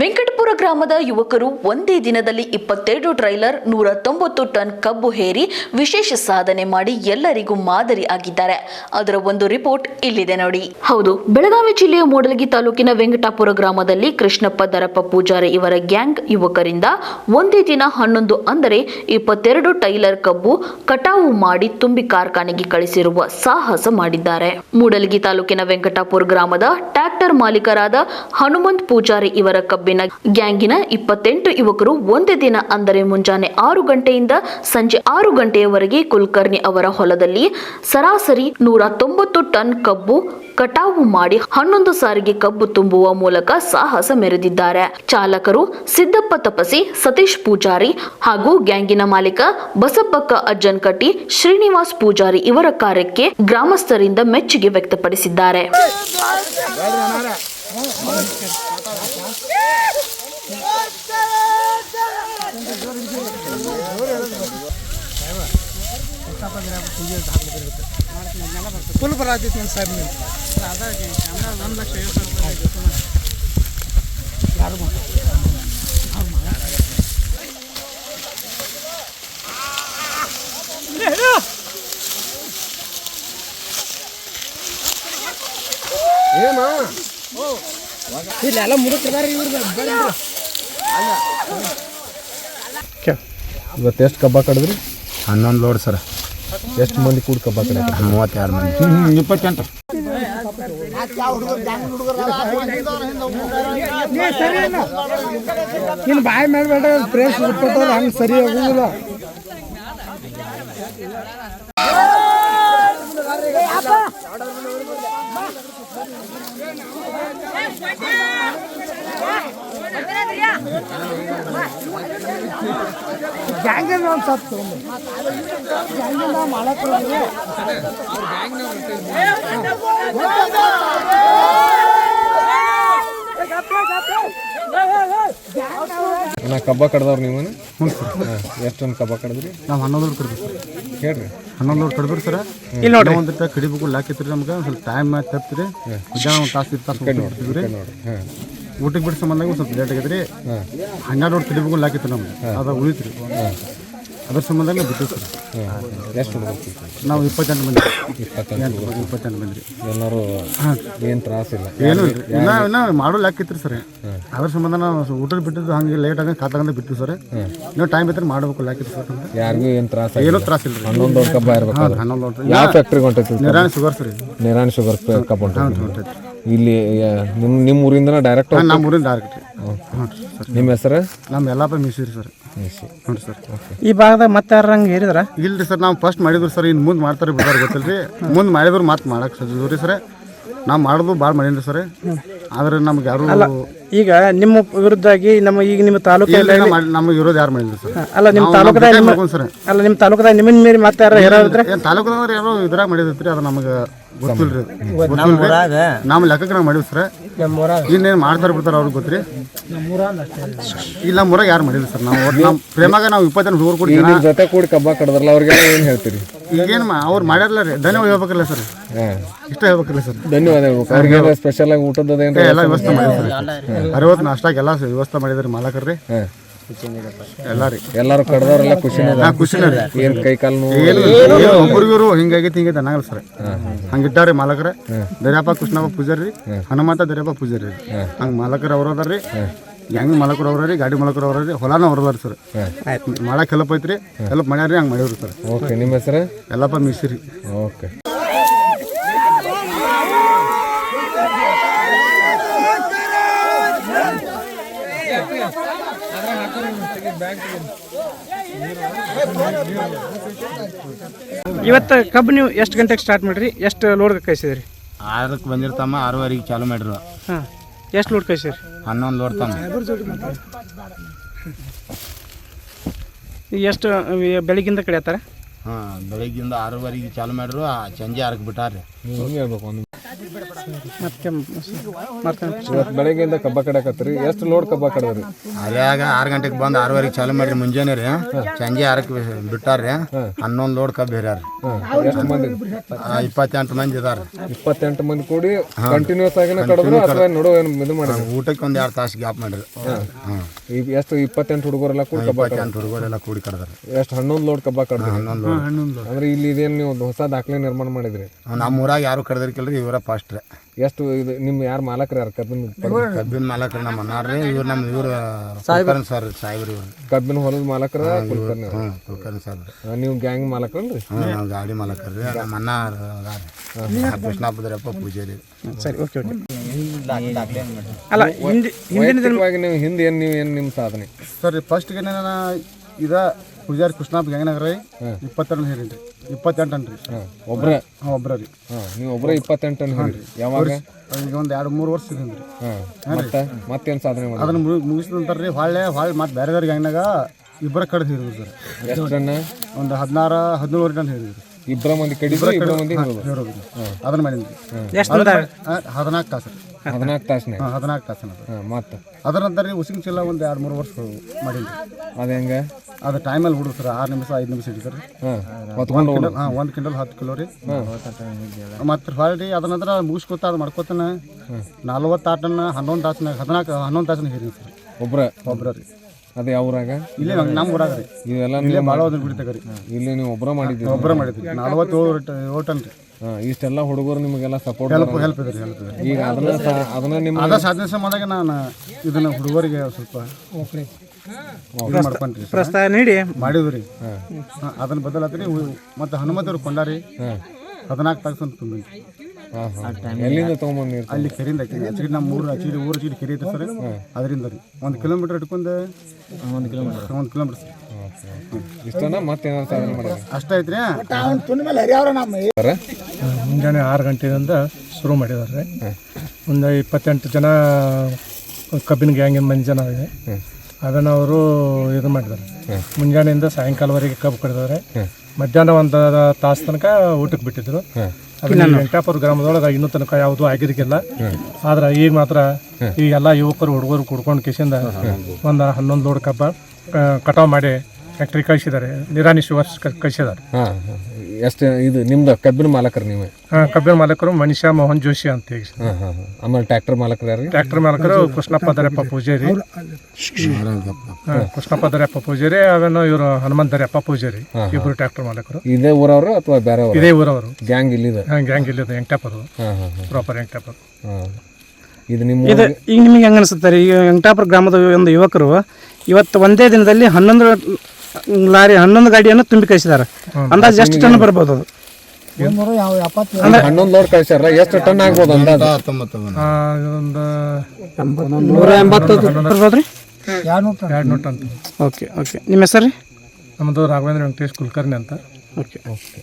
ವೆಂಕಟಪುರ ಗ್ರಾಮದ ಯುವಕರು ಒಂದೇ ದಿನದಲ್ಲಿ ಇಪ್ಪತ್ತೆರಡು ಟ್ರೈಲರ್, ನೂರ ತೊಂಬತ್ತು ಟನ್ ಕಬ್ಬು ಹೇರಿ ವಿಶೇಷ ಸಾಧನೆ ಮಾಡಿ ಎಲ್ಲರಿಗೂ ಮಾದರಿ ಆಗಿದ್ದಾರೆ. ಅದರ ಒಂದು ರಿಪೋರ್ಟ್ ಇಲ್ಲಿದೆ ನೋಡಿ. ಹೌದು, ಬೆಳಗಾವಿ ಜಿಲ್ಲೆಯ ಮೂಡಲಗಿ ತಾಲೂಕಿನ ವೆಂಕಟಾಪುರ ಗ್ರಾಮದಲ್ಲಿ ಕೃಷ್ಣಪ್ಪ ದರಪ್ಪ ಪೂಜಾರಿ ಇವರ ಗ್ಯಾಂಗ್ ಯುವಕರಿಂದ ಒಂದೇ ದಿನ ಹನ್ನೊಂದು ಅಂದರೆ ಇಪ್ಪತ್ತೆರಡು ಟೈಲರ್ ಕಬ್ಬು ಕಟಾವು ಮಾಡಿ ತುಂಬಿ ಕಾರ್ಖಾನೆಗೆ ಕಳಿಸಿರುವ ಸಾಹಸ ಮಾಡಿದ್ದಾರೆ. ಮೂಡಲಗಿ ತಾಲೂಕಿನ ವೆಂಕಟಾಪುರ ಗ್ರಾಮದ ಟ್ರ್ಯಾಕ್ಟರ್ ಮಾಲೀಕರಾದ ಹನುಮಂತ್ ಪೂಜಾರಿ ಇವರ ಕಬ್ಬಿನ ಗ್ಯಾಂಗಿನ ಇಪ್ಪತ್ತೆಂಟು ಯುವಕರು ಒಂದೇ ದಿನ ಅಂದರೆ ಮುಂಜಾನೆ ಆರು ಗಂಟೆಯಿಂದ ಸಂಜೆ ಆರು ಗಂಟೆಯವರೆಗೆ ಕುಲಕರ್ಣಿ ಅವರ ಹೊಲದಲ್ಲಿ ಸರಾಸರಿ ನೂರ ತೊಂಬತ್ತು ಟನ್ ಕಬ್ಬು ಕಟಾವು ಮಾಡಿ ಹನ್ನೊಂದು ಸಾರಿಗೆ ಕಬ್ಬು ತುಂಬುವ ಮೂಲಕ ಸಾಹಸ ಮೆರೆದಿದ್ದಾರೆ. ಚಾಲಕರು ಸಿದ್ದಪ್ಪ ತಪಸಿ, ಸತೀಶ್ ಪೂಜಾರಿ ಹಾಗೂ ಗ್ಯಾಂಗಿನ ಮಾಲೀಕ ಬಸಪ್ಪಕ್ಕ ಅಜ್ಜನ್ಕಟ್ಟಿ ಶ್ರೀನಿವಾಸ್ ಪೂಜಾರಿ ಇವರ ಕಾರ್ಯಕ್ಕೆ ಗ್ರಾಮಸ್ಥರಿಂದ ಮೆಚ್ಚುಗೆ ವ್ಯಕ್ತಪಡಿಸಿದ್ದಾರೆ. ಫುಲ್ ಬರತೈತಿ ನನ್ನ ಸಾಹೇಬ್ ನೀವು. ಅದಾಗಿ ಒಂದು ಲಕ್ಷ ಐವತ್ತು ಸಾವಿರ ಯಾರು ಇಲ್ಲೆಲ್ಲ ಇವತ್ತು ಎಷ್ಟು ಕಬ್ಬ ಕಡಿದ್ರಿ? ಹನ್ನೊಂದು ಲೋಡ್ ಸರ್. ಎಷ್ಟು ಮಂದಿ ಕೂಡ ಕಬ್ಬ ಕಡಿದ್ರಿ ಮೂವತ್ತೆರಡು ಮಂದಿ. ಇಪ್ಪತ್ತೆಂಟು. ನೀನು ಬಾಯಿ ಮಾಡಬೇಡ ಪ್ರೇಸ್ ಬಿಟ್ಬಿಟ್ಟವ್ರು ಹಂಗೆ ಸರಿ ಹೋಗುದಿಲ್ಲ. ಗ್ಯಾಂಗಿನ ಒಂದು ಸತ್ತು ತಗೊಂಡು ಗ್ಯಾಂಗಿನ ಮಾಡಕ್ಕೆ ನಾ ಕಬ್ಬ ಕಡ್ದವ್ರು ನೀವು ಎಷ್ಟು ಟನ್ ಕಬ್ಬ ಕಡಿದ್ರಿ? ನಾವು ಹನ್ನೊಂದು ಲೋಡ್ ಕಡಿದ್ವಿ ಸರ್. ಹೇಳ್ರಿ. ಹನ್ನೊಂದು ಲೋಡ್ ಕಡಿದ್ರಿ ಸರ್. ಇಲ್ಲಿ ನೋಡಿ. ಒಂದು ರೂಪಾಯಿ ಕಡಿಬೇಕು ಲಾಕಿತ್ರಿ ನಮ್ಗೆ ಸ್ವಲ್ಪ ಟೈಮ್ ತಪ್ಪಿರಿ ಮಧ್ಯಾಹ್ನ ಒಂದು ತಾಸು ಇತ್ತು ತಾಸು ಬಿಡ್ತಿದ್ವಿ ರೀ ನೋಡ್ರಿ. ಊಟಕ್ಕೆ ಬಿಟ್ಟು ಸಂಬಂಧ ಒಂದು ಸ್ವಲ್ಪ ಲೇಟ್ ಆಗೈತ್ರಿ. ಹನ್ನೆರಡು ಲೋಡ್ ಕಡಿಬೇಕು ಲಾಕಿತ್ತು ನಮ್ಗೆ. ಅದ ಉಳಿತು ರೀ ಅದ್ರ ಸಂಬಂಧ ಹಾಂ ಎಷ್ಟು ನಾವು ಇಪ್ಪತ್ತೆಂಟು ಮಂದಿ. ಇಪ್ಪತ್ತೆಂಟು ಇಪ್ಪತ್ತೆಂಟು ಮಂದಿ ಎಲ್ಲರೂ ಏನು ತ್ರಾಸಿಲ್ಲ ಏನು ಇಲ್ಲ. ಇನ್ನೂ ಮಾಡೋಲ್ಲ ಹಾಕಿತ್ತು ಸರ್. ಅದ್ರ ಸಂಬಂಧ ನಾವು ಊಟ ಬಿಟ್ಟಿದ್ದು ಹಂಗೆ ಲೇಟ್ ಆಗಿ ಬಿಟ್ಟು ಬಿಟ್ಟಿವಿ ಸರ್. ನೀವು ಟೈಮ್ ಇದ್ರೆ ಮಾಡಬೇಕು ಲಾಕಿತ್ತು ಸರ್ ಯಾರಿಗೂ ಏನು ತ್ರಾಸ ಏನೂ ತ್ರಾಸ ಇಲ್ಲ ಹನ್ನೊಂದು ವರ್ಷ ಕಬ್ಬ ಇರಬೇಕು ಹಾಂ ಹನ್ನೊಂದು ವರ್ಷ ಯಾವ ಫ್ಯಾಕ್ಟ್ರಿಗೆ ಹೊಂಟೈತಿ Nirani sugar sir Nirani sugar ಕಬ್ಬ ಹೊಂಟೈತಿ ಇಲ್ಲಿ ನಿಮ್ಮ ನಿಮ್ಮ ಊರಿಂದ ಡೈರೆಕ್ಟ್ ನಮ್ಮ ಊರಿಂದ ಡೈರೆಕ್ಟ್ ನಿಮ್ಮ ಹೆಸರು? ನಮ್ಮ ಎಲ್ಲಪ್ಪ ರೀ ಸರ್. ಹ್ಞೂ ಸರ್ ಈ ಭಾಗದಾಗ ಮತ್ತೆ ಯಾರು ಹಂಗೆ ಹೇರಿದ್ರ ಇಲ್ರಿ ಸರ್ ನಾವು ಫಸ್ಟ್ ಮಾಡಿದ್ರು ಸರ್ ಇನ್ನು ಮುಂದೆ ಮಾಡ್ತಾರೆ ಬಿಡ್ತಾರೆ ಗೊತ್ತಿಲ್ಲ ರೀ ಮುಂದೆ ಮಾಡಿದ್ರು ಮತ್ತೆ ಮಾಡಕ್ಕೆ ಸಜ್ಜು ರೀ ಸರ್. ನಾವು ಮಾಡೋದು ಭಾಳ ಮಾಡೀನಿ ಸರ್. ಆದ್ರೆ ನಮ್ಗೆ ಯಾರು ಈಗ ನಿಮ್ಮ ವಿರುದ್ಧಾಗಿ ನಮ್ಮ ಈಗ ನಿಮ್ಮ ತಾಲೂಕು ಇಲ್ಲ ನಮಗೆ ಇರೋದು ಯಾರು ಮಾಡಿದ್ರು ಸರ್? ಅಲ್ಲ ನಿಮ್ಮ ತಾಲೂಕದಾಗ ನಿಮ್ಮ ಸರ್. ಅಲ್ಲ ನಿಮ್ಮ ತಾಲೂಕದಾಗ ನಿಮ್ಮ ಮೀರಿ ಮತ್ತೆ ಯಾರು ಹೇರಿದ್ರೆ ಏನು ತಾಲೂಕದವ್ರು ಯಾರೋ ಇದ್ರಾಗ ಮಾಡಿದ್ರಿ ಅದು ನಮಗೆ ಗೊತ್ತಿಲ್ಲ ರೀ ಗೊತ್ತಿಲ್ಲ ರೀ ನಮ್ಮ ಲೆಕ್ಕಕ್ಕೆ ನಾವು ಮಾಡಿವಿ ಸರ್. ಇನ್ನೇನು ಮಾಡ್ತಾರೆ ಬಿಡ್ತಾರೆ ಅವ್ರಿಗೆ ಗೊತ್ತ್ರಿ? ಇಲ್ಲ ಮೂರಾಗ ಯಾರು ಮಾಡಿಲ್ಲ ಸರ್. ನಾವು ಒಟ್ಟು ನಮ್ಮ ಪ್ರೇಮಾಗ ನಾವು ಇಪ್ಪತ್ತೈದು ಹುಡುಗರು ಕೊಡಿ ಜೊತೆ ಕೂಡಿ ಕಬ್ಬ ಕಡದ್ರಲ್ಲ ಅವ್ರಿಗೆಲ್ಲ ಏನು ಹೇಳ್ತೀರಿ? ಈಗೇನು ಅವ್ರು ಮಾಡ್ಯಾರಲ್ಲ ರೀ. ಧನ್ಯವಾದ ಹೇಳ್ಬೇಕಲ್ಲ ಸರ್. ಹಾಂ. ಇಷ್ಟ ಹೇಳ್ಬೇಕಲ್ಲ ಸರ್. ಧನ್ಯವಾದ ಹೇಳ್ಬೇಕು. ಅವ್ರಿಗೆ ಸ್ಪೆಷಲ್ ಆಗಿ ಊಟದ ಏನು ಎಲ್ಲ ವ್ಯವಸ್ಥೆ ಮಾಡಿದ್ರು ಅರವತ್ತು ನಾಷ್ಟಾಗ ಎಲ್ಲ ವ್ಯವಸ್ಥೆ ಮಾಡಿದ್ರಿ ಮಾಲಕರು ರೀ ಹಾಂ. ಎಲ್ಲ ರೀ. ಎಲ್ಲರೂ ಕಡ್ದವ್ರೆಲ್ಲ ಖುಷಿನೇ ನಾ ಖುಷಿನ ರೀ ಏನು ಕೈ ಕಾಲು ನೋವು? ಒಬ್ರಿಗಿರು ಹಿಂಗಾಗೈತಿ ಹಿಂಗೈತೆ ಅನ್ನಂಗಲ್ಲ ಸರ್. ಹಂಗಿಟ್ಟಾರಿ ಮಾಲಕರ. ದರ್ಯಾಪ ಕೃಷ್ಣಪ್ಪ ಪೂಜಾರಿ. ಹನುಮಂತ ದರ್ಯಾಪ ಪೂಜಾರಿ. ಹಂಗ ಹಂಗೆ ಮಾಲಕರು ಅವ್ರು ಅದಾರ ರೀ ಹೆಂಗ್ ಮಾಲಕರು ಅವ್ರ ರೀ ಗಾಡಿ ಮಾಲಕರು ಅವ್ರ ರೀ ಹೊಲಾನ ಅವ್ರದಾರ ಸರ್. ಮಾಡಕ್ಕೆ ಹೆಲ್ಪ್ ಐತ್ರಿ. ಹೆಲ್ಪ್ ಮಾಡ್ಯಾರಿ ಹಂಗೆ ಮಾಡ್ಯಾವ್ರಿ ಸರ್. ಓಕೆ ನಿಮ್ಮ ಹೆಸರು? ಎಲ್ಲಪ್ಪ ಮಿಸ್ರಿ. ಓಕೆ. ಇವತ್ತು ಕಬ್ಬು ನೀವು ಎಷ್ಟು ಗಂಟೆಗೆ ಸ್ಟಾರ್ಟ್ ಮಾಡಿರಿ? ಎಷ್ಟು ಲೋಡ್ ಕಳಿಸಿದ್ರಿ? ಆರಕ್ಕೆ ಬಂದಿರ್ತಮ್ಮ ಆರೂವರೆಗೆ ಚಾಲು ಮಾಡ್ರಿ ಹಾಂ. ಎಷ್ಟು ಲೋಡ್ ಕಳಿಸಿರಿ ಹನ್ನೊಂದು ಲೋಡ್ ತಮ್ಮ. ಎಷ್ಟು ಬೆಳಿಗ್ಗಿಂದ ಕಡಿಯತ್ತಾರ? ಹಾಂ ಬೆಳಗ್ಗಿಂದ ಆರೂವರೆಗೆ ಚಾಲು ಮಾಡ್ರು ಸಂಜೆ ಆರಕ್ಕೆ ಬಿಟ್ಟಾರ್ರಿ. ಹೇಳ್ಬೇಕು ಒಂದು ಮತ್ತೆ ಇವತ್ತು ಬೆಳಗ್ಗೆಯಿಂದ ಕಬ್ಬ ಕಡಕತ್ರಿ ಎಷ್ಟು ಲೋಡ್ ಕಬ್ಬ ಕಡದ್ರಿ? ಅದ್ಯಾಗ ಆರು ಗಂಟೆಗೆ ಬಂದು ಆರೂವರೆಗೆ ಚಾಲು ಮಾಡ್ರಿ ಮುಂಜಾನೆ ರೀ. ಸಂಜೆ ಆರಕ್ಕೆ ಬಿಟ್ಟಾರ್ರಿ ಹನ್ನೊಂದು ಲೋಡ್ ಕಬ್ಬ ಹೇರ್ಯಾರ ಎಷ್ಟು ಮಂದಿ? ಇಪ್ಪತ್ತೆಂಟು ಮಂದಿ ಇದಾರೆ ಇಪ್ಪತ್ತೆಂಟು ಮಂದಿ ಕೂಡಿ ಕಂಟಿನ್ಯೂಸ್ ಆಗಿ ಕಡದ್ರು ಅಥವಾ ನಡು ಏನು ಇದು ಮಾಡಿದ್ರಿ? ಊಟಕ್ಕೆ ಒಂದು ಎರಡು ತಾಸು ಗ್ಯಾಪ್ ಮಾಡ್ರಿ. ಹಾಂ. ಈಗ ಎಷ್ಟು ಇಪ್ಪತ್ತೆಂಟು ಹುಡುಗರೆಲ್ಲ ಕೂಡಿ ಕಬ್ಬ ಇಪ್ಪತ್ತೆಂಟು ಹುಡುಗರೆಲ್ಲ ಕೂಡಿ ಕಡದ್ರಿ ಎಷ್ಟು ಹನ್ನೊಂದು ಲೋಡ್ ಕಬ್ಬ ಕಡ್ದ್ರಿ? ಹನ್ನೊಂದು ಲೋಡ್. ಅಂದ್ರೆ ಇಲ್ಲಿ ಇದೇನು ನೀವು ಹೊಸ ದಾಖಲೆ ನಿರ್ಮಾಣ ಮಾಡಿದ್ರಿ? ನಮ್ಮ ಊರಾಗ ಯಾರು ಕಡ್ದಿರ್ಕಿಲ್ರಿ ಇವರ ಫಸ್ಟ್ ರೀ ಎಷ್ಟು ಇದು ನಿಮ್ಮ ಯಾರು ಮಾಲಕರು ಯಾರು ಕಬ್ಬಿನ ಕಬ್ಬಿನ ಮಾಲಕರು ನಮ್ಮ ಅನ್ನಾರ್ರಿ ಇವ್ರು ನಮ್ಮ ಇವ್ರ ಕುಲಕರ್ಣಿ ಸರ್ ಸಾಹೇಬ್ರಿ ಇವ್ರು. ಕಬ್ಬಿನ ಹೊಲದ ಮಾಲಕರ ಕುಲಕರ್ಣಿ ಅವ್ರು. ಹ್ಞೂ ಕುಲಕರ್ಣಿ ಸರ್ ಆ, ನೀವು ಗ್ಯಾಂಗ್ ಮಾಲಕರನ್ರಿ? ಹ್ಞೂ ನಾವು ಗಾಡಿ ಮಾಲಕರ್ರಿ ನಮ್ಮ ಅಣ್ಣ ಕೃಷ್ಣಪ್ಪದ್ರಪ್ಪ ಪೂಜಾರಿ. ಸರಿ ಓಕೆ ಓಕೆ. ಅಲ್ಲ ಹಿಂದಿ ವೈಯಕ್ತಿಕವಾಗಿ ನೀವು ಹಿಂದೆ ಏನು ನೀವು ಏನು ನಿಮ್ಮ ಸಾಧನೆ? ಸರ್ ಫಸ್ಟ್ಗೆ ನಾನು ಇದ ಪೂಜಾರಿ ಕೃಷ್ಣಪ್ಪ ಗಂಗನಗರ ರೀ ಇಪ್ಪತ್ತೆರಡು ಹೇರಿ ರೀ ಇಪ್ಪತ್ತೆಂಟು ಅನ್ರಿ ಒಬ್ಬರೇ ಒಬ್ರೇ? ಹಾಂ ಒಬ್ಬರೇ ರೀ. ಹಾಂ ನೀವು ಒಬ್ಬರೇ ಇಪ್ಪತ್ತೆಂಟು ಟನ್ ಯಾವಾಗ? ಈಗ ಒಂದು ಎರಡು ಮೂರು ವರ್ಷ ಇದ್ದೀನಿ ರೀ. ಹಾಂ ಮತ್ತೆ? ಮತ್ತೇನು ಸಾಧನೆ ಮಾಡಿ ಅದನ್ನ ಮುಗಿಸಿದ ನಂತರ ರೀ ಹೊಳ್ಳೆ ಹೊಳ್ಳೆ ಮತ್ತೆ ಬೇರೆ ಬೇರೆ ಗ್ಯಾಂಗ್ನಾಗ ಇಬ್ಬರ ಕಡ್ದು ಹಿಡಿದ್ರು ಸರ್. ಎಷ್ಟು ಟನ್ ಒಂದು ಹದಿನಾರು ಹದಿನೇಳು ಟನ್ ಹಿಡಿದ್ರು ಇಬ್ಬರ ಮಂದಿ ಕಡಿದ್ರೆ ಇಬ್ಬರ ಮಂದಿ ಹಿಡಿದ್ರು ಅದನ್ನ ಮಾಡಿದ್ರಿ ಹದಿನಾಲ್ಕು ತಾಸು ರೀ ಹದಿನಾಲ್ಕು ತಾಸನೆ. ಹಾಂ ಹದಿನಾಲ್ಕು ತಾಸನ ಅದು. ಹಾಂ ಮತ್ತೆ ಅದರ ನಂತರ ರೀ ಉಸಿನ ಚೀಲ ಒಂದು ಎರಡು ಮೂರು ವರ್ಷ ಮಾಡೀನಿ ಅದು ಹೆಂಗೆ? ಅದು ಟೈಮಲ್ಲಿ ಹುಡುಗ ಸರ್ ಆರು ನಿಮಿಷ ಐದು ನಿಮಿಷ ಹಿಡಿತಾರೆ. ಹಾಂ ಹೊತ್ಕೊಂಡು ಹೋಗೋದು ಹಾಂ ಒಂದು ಕ್ವಿಂಟಲ್ ಹತ್ತು ಕಿಲೋ ರೀ. ಮತ್ತು ಹೊಳ್ಳಿ ಅದರ ನಂತರ ಮುಗಿಸ್ಕೊತ ಅದು ಮಾಡ್ಕೊತಾನೆ. ನಲ್ವತ್ತಾರು ಟನ್ ಹನ್ನೊಂದು ತಾಸನಾಗ ಹದಿನಾಲ್ಕು ಹನ್ನೊಂದು ತಾಸನ ಹೇಳಿ ಸರ್. ಒಬ್ರ? ಒಬ್ರ ರೀ. ಅದು ಯಾವ ಊರಾಗ? ಇಲ್ಲೇ ನಮ್ಮ ಊರಾಗ ರೀ. ಇವೆಲ್ಲ ಇಲ್ಲೇ ನೀವು ಭಾಳ ಬಿಡ್ತೇವೆ ರೀ. ಇಲ್ಲಿ ನೀವು ಒಬ್ಬರ ಮಾಡಿದ್ದೀರಿ. ಒಬ್ಬರ ಮಾಡಿದ್ವಿ ನಲ್ವತ್ತೇಳು ಹೋಟಲ್ ರೀ. ಹಾಂ ಇಷ್ಟೆಲ್ಲ ಹುಡುಗರು ನಿಮಗೆಲ್ಲ ಸಪೋರ್ಟ್ ಹೆಲ್ಪ್ ಹೆಲ್ಪ್ ಇದೆ ಹೆಲ್ಪ್ ಈಗ ಅದನ್ನ ಸಾ- ಅದನ್ನ ನಿಮ್ಮ ಅದ ಸಾಧನೆ ಸಂಬಂಧಾಗ ನಾನು ಇದನ್ನ ಹುಡುಗರಿಗೆ ಸ್ವಲ್ಪ ಇದು ಮಾಡ್ಕೊಂಡ್ರಿ ಸರ್. ಪ್ರಸ್ತಾವ ನೀಡಿ. ಮಾಡಿದ್ವಿ ರೀ. ಹಾಂ. ಅದನ್ನ ಬದಲಾತ್ರಿ ಮತ್ತು ಹನುಮಂತವ್ರು ಕೊಂಡಾರಿ ಹದಿನಾಲ್ಕು ತಾಸು ಅಂತ ತುಂಬಿದ್ರಿ ಎಲ್ಲಿಂದ ಅಲ್ಲಿ ಕೆರೆಯಿಂದ ಹಾಕಿದ್ರಿ ಆಚೆ ನಮ್ಮ ಊರು ಆಕ್ಚುಲಿ ಊರು ಆಕ್ಚುಲಿ ಕೆರೆ ಐತೆ ಸರ್. ಅದರಿಂದ ರೀ. ಒಂದು ಕಿಲೋಮೀಟ್ರ್ ಇಟ್ಕೊಂಡು. ಒಂದು ಕಿಲೋಮೀಟ್ರ್ ಒಂದು ಕಿಲೋಮೀಟರ್ ಸರ್. ಇಷ್ಟನ ಮತ್ತೇನಾದ್ರು ಸಾಧನೆ ಮಾಡಿರಿ ಅಷ್ಟೇ ಐತ್ರಿ. ಮುಂಜಾನೆ ಆರು ಗಂಟೆಯಿಂದ ಶುರು ಮಾಡಿದ್ದಾರೆ. ಒಂದು ಇಪ್ಪತ್ತೆಂಟು ಜನ ಕಬ್ಬಿನ ಗ್ಯಾಂಗಿನ ಮಂದಿ ಜನ ಇದೆ ಅದನ್ನು ಅವರು ಇದು ಮಾಡಿದ್ದಾರೆ. ಮುಂಜಾನೆಯಿಂದ ಸಾಯಂಕಾಲವರೆಗೆ ಕಬ್ಬು ಕಡಿದವ್ರೆ ಮಧ್ಯಾಹ್ನ ಒಂದು ತಾಸು ತನಕ ಊಟಕ್ಕೆ ಬಿಟ್ಟಿದ್ರು. ಅದನ್ನ ವೆಂಕಟಾಪುರ ಗ್ರಾಮದೊಳಗೆ ಇನ್ನೂ ತನಕ ಯಾವುದೂ ಆಗಿದ್ದಕ್ಕಿಲ್ಲ. ಆದ್ರೆ ಈಗ ಮಾತ್ರ ಈ ಎಲ್ಲ ಯುವಕರು ಹುಡುಗರು ಕುಡ್ಕೊಂಡು ಕಿಸಿಂದ ಒಂದು ಹನ್ನೊಂದು ಲೋಡ್ ಕಬ್ಬ ಕಟಾವು ಮಾಡಿ ಫ್ಯಾಕ್ಟ್ರಿ ಕಳಿಸಿದ್ದಾರೆ. ನಿರಾಣಿ ಶುಗರ್ಸ್ ಕಳಿಸಿದ್ದಾರೆ. ಹಾಂ ಎಷ್ಟು ಇದು ನಿಮ್ದು ಕಬ್ಬಿನ ಮಾಲಕರು ನೀವು? ಹಾಂ ಕಬ್ಬಿನ ಮಾಲಕರು ಮನಿಷಾ ಮೋಹನ್ ಜೋಶಿ ಅಂತ ಹೇಳಿ. ಹಾಂ ಹಾಂ ಹಾಂ. ಆಮೇಲೆ ಟ್ರ್ಯಾಕ್ಟರ್ ಮಾಲಕರು ಯಾರು ಟ್ರ್ಯಾಕ್ಟರ್ ಮಾಲಕರು ಕೃಷ್ಣಪ್ಪ ದರ್ಯಪ್ಪ ಪೂಜಾರಿ. ಹಾಂ ಕೃಷ್ಣಪ್ಪ ದರ್ಯಪ್ಪ ಪೂಜಾರಿ ಅವೇನೋ ಇವರು ಹನುಮಂತ ದರ್ಯಪ್ಪ ಪೂಜಾರಿ. ಇಬ್ಬರು ಟ್ರ್ಯಾಕ್ಟರ್ ಮಾಲಕರು. ಇದೇ ಊರವರು ಅಥವಾ ಬೇರೆ ಇದೇ ಊರವರು. ಗ್ಯಾಂಗ್ ಇಲ್ಲಿದೆ? ಗ್ಯಾಂಗ್ ಇಲ್ಲಿದೆ. ಎಂಟಪ್ಪರು ಹಾಂ ಹಾಂ ಹಾಂ. ಪ್ರಾಪರ್ ಎಂಟಪ್ಪರು ಹಾಂ. ಇದು ನಿಮ್ಮ ಇದು ಈಗ ನಿಮಗೆ ಹೆಂಗೆ ಅನಿಸುತ್ತೆ ರೀ? ಈಗ ವೆಂಕಟಾಪುರ ಗ್ರಾಮದ ಒಂದು ಯುವಕರು ಇವತ್ತು ಒಂದೇ ದಿನದಲ್ಲಿ ಹನ್ನೊಂದು ಲಾರಿ ಹನ್ನೊಂದು ಗಾಡಿಯನ್ನು ತುಂಬಿ ಕಳಿಸಿದ್ದಾರೆ ಅಂದಾಜು ಎಷ್ಟು ಟನ್ ಬರ್ಬೋದು ಅದು? ಹನ್ನೊಂದು ಲೋಡ್ ಕಳ್ಸ್ಯಾರ ಎಷ್ಟು ಟನ್ ಆಗ್ಬೋದು ಅಂದಾಜು? ನೂರ ಎಂಬತ್ತು ಬರ್ಬೋದು ರೀ ಎರಡು ನೋಟ್ ಅಂತ ಓಕೆ ಓಕೆ. ನಿಮ್ಮ ಹೆಸರು ರೀ? ನಮ್ಮದು ರಾಘವೇಂದ್ರ ವೆಂಕಟೇಶ್ ಕುಲಕರ್ಣಿ ಅಂತ. Okay okay.